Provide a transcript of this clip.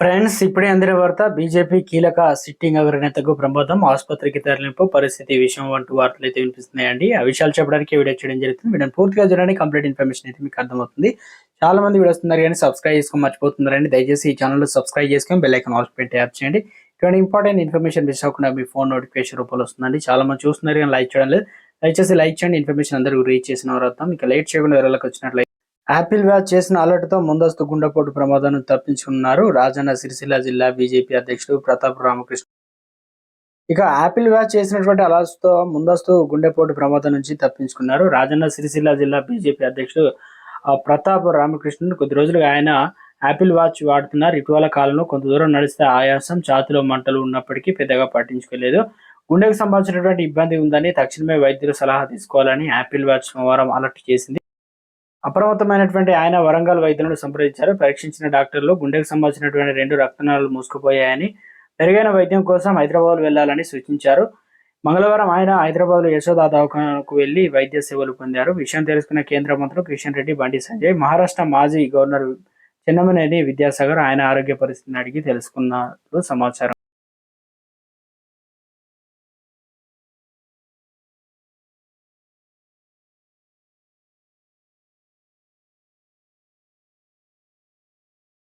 Friends ఇప్పుడే అందిన వార్త బీజేపీ కీలక సిట్టింగ్ అగ్రనేతకు ప్రమాదం ఆసుపత్రికి తరలింపు పరిస్థితి విషయం వంటి వార్తలు అయితే వినిపిస్తున్నాయండి. ఆ విషయాలు చెప్పడానికి వీడియో చేయడం జరుగుతుంది. వీడియో పూర్తిగా చూడండి. కంప్లీట్ ఇన్ఫర్మేషన్ అయితే మీకు అర్థమవుతుంది. చాలా మంది వీడియో వస్తున్నారు కానీ సబ్స్క్రైబ్ చేసుకొని మర్చిపోతున్నారండి. దయచేసి ఈ ఛానల్ సబ్స్క్రైబ్ చేసుకొని బెల్ ఐకాన్ ఆల్ పెట్టి యాప్ చేయండి. ఇటువంటి ఇంపార్టెంట్ ఇన్ఫర్మేషన్ మిస్ అవ్వకుండా మీ ఫోన్ నోటిఫికేషన్ రూపంలో వస్తుందండి. చాలా మంది చూస్తున్నారు కానీ లైక్ చేయడం లేదు. దయచేసి లైక్ చేయండి. ఇన్ఫర్మేషన్ అందరూ రీచ్ చేసిన వారు ఇక లైట్ చేయకుండా ఎవరికి వచ్చినట్లయితే యాపిల్ వ్యాచ్ చేసిన అలర్ట్తో ముందస్తు గుండెపోటు ప్రమాదాన్ని తప్పించుకున్నారు రాజన్న సిరిసిల్ల జిల్లా బీజేపీ అధ్యక్షుడు ప్రతాప్ రామకృష్ణ. ఇక యాపిల్ వ్యాచ్ చేసినటువంటి అలర్ట్తో ముందస్తు గుండెపోటు ప్రమాదం నుంచి తప్పించుకున్నారు రాజన్న సిరిసిల్ల జిల్లా బీజేపీ అధ్యక్షుడు ఆ, ప్రతాప్ రామకృష్ణన్. కొద్ది రోజులుగా ఆయన యాపిల్ వాచ్ వాడుతున్నారు. ఇటీవల కాలంలో కొంత దూరం నడిస్తే ఆయాసం ఛాతిలో మంటలు ఉన్నప్పటికీ పెద్దగా పట్టించుకోలేదు. గుండెకు సంబంధించినటువంటి ఇబ్బంది ఉందని తక్షణమే వైద్యుల సలహా తీసుకోవాలని యాపిల్ వాచ్ సోమవారం అలర్ట్ చేసింది. అప్రమత్తమైనటువంటి ఆయన వరంగల్ వైద్యులను సంప్రదించారు. పరీక్షించిన డాక్టర్లు గుండెకు సంబంధించినటువంటి రెండు రక్తనాళాలు మూసుకుపోయాయని మెరుగైన వైద్యం కోసం హైదరాబాద్ వెళ్ళాలని సూచించారు. మంగళవారం ఆయన హైదరాబాద్ యశోద దవాఖానకు వెళ్ళి వైద్య సేవలు పొందారు. విషయం తెలుసుకున్న కేంద్ర మంత్రులు కిషన్ రెడ్డి బండి సంజయ్ మహారాష్ట్ర మాజీ గవర్నర్ చెన్నమనేని విద్యాసాగర్ ఆయన ఆరోగ్య పరిస్థితిని అడిగి తెలుసుకున్నట్లు సమాచారం